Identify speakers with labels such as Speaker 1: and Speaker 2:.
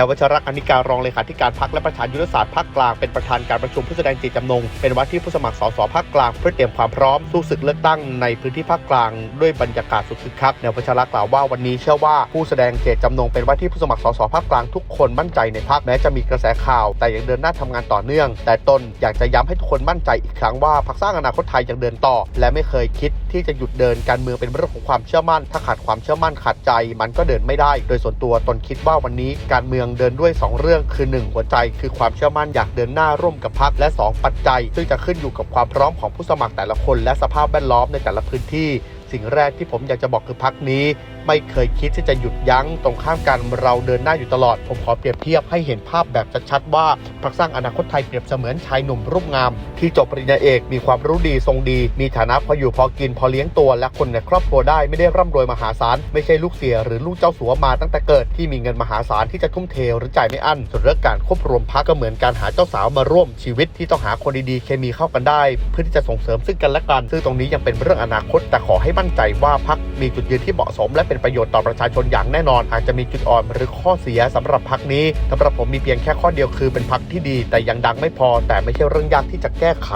Speaker 1: ายวัชรกอนิการรองเลขาธิการพักและประธานยุทธศาสตร์ภาคกลางเป็นประธานการประชุมผู้แสดงเจตจำนง เป็นว่าที่ผู้สมัครสสภาคกลางเพื่อเตรียมความพร้อมสู้ศึกเลือกตั้งในพื้นที่ภาคกลางด้วยบรรยากาศสุดคึกคักนายวัชรกล่าวว่าวันนี้เชื่อว่าผู้แสดงเจตจำนงเป็นว่าที่ผู้สมัครสสภาคกลางทุกคนมั่นใจในพักแม้จะมีกระแสข่าว แต่ยังเดินหน้าทำงานต่อเนื่อง แต่ตนอยากจะย้ำให้ทุกคนมั่นใจอีกครั้งว่าพรรคสร้างอนาคตไทยยังเดินต่อ และไม่เคยคิดที่จะหยุดเดินการเมืองเป็นเรื่องของความเชื่อมั่น ถ้าขาดความเชื่อมั่นขาดใจ มันก็เดินไม่ได้ โดยส่วนตัวตนคิดว่าวันนี้การเมืองเดินด้วย 2 เรื่องคือ 1 หัวใจ คือความเชื่อมั่นอยากเดินหน้าร่วมกับพรรคและ 2 ปัจจัย ซึ่งจะขึ้นอยู่กับความพร้อมของผู้สมัครแต่ละคน และสภาพแวดล้อมในแต่ละพื้นที่ สิ่งแรกที่ผมอยากจะบอกคือพักนี้ไม่เคยคิดที่จะหยุดยั้งตรงข้ามกันเราเดินหน้าอยู่ตลอด ผมขอเปรียบเทียบให้เห็นภาพแบบชัดๆว่าพรรคสร้างอนาคตไทยเปรียบเสมือนชายหนุ่มรูปงาม ที่จบปริญญาเอกมีความรู้ดีทรงดี มีฐานะพออยู่พอกินพอเลี้ยงตัว และคนในครอบครัวได้ไม่ได้ร่ำรวยมหาศาลไม่ใช่ลูกเสียหรือลูกเจ้าสัวมาตั้งแต่เกิดที่มีเงินมหาศาลที่จะทุ่มเทหรือจ่ายไม่อั้นส่วนเรื่องการควบรวมพักก็เหมือนการหาเจ้าสาวมาร่วมชีวิตที่ต้องหาคนดีๆเคมีเข้ากันได้ เพื่อที่จะส่งเสริมซึ่งกันและกันซึ่งตรงนี้ยังเป็นเรื่องอนาคต แต่ขอให้มั่นใจว่าพักมีจุดยืนที่เหมาะสมและเป็นประโยชน์ต่อประชาชนอย่างแน่นอนอาจจะมีจุดอ่อนหรือข้อเสียสำหรับพักนี้สำหรับผมมีเพียงแค่ข้อเดียวคือเป็นพักที่ดี แต่ยังดังไม่พอแต่ไม่ใช่เรื่องยากที่จะแก้ไข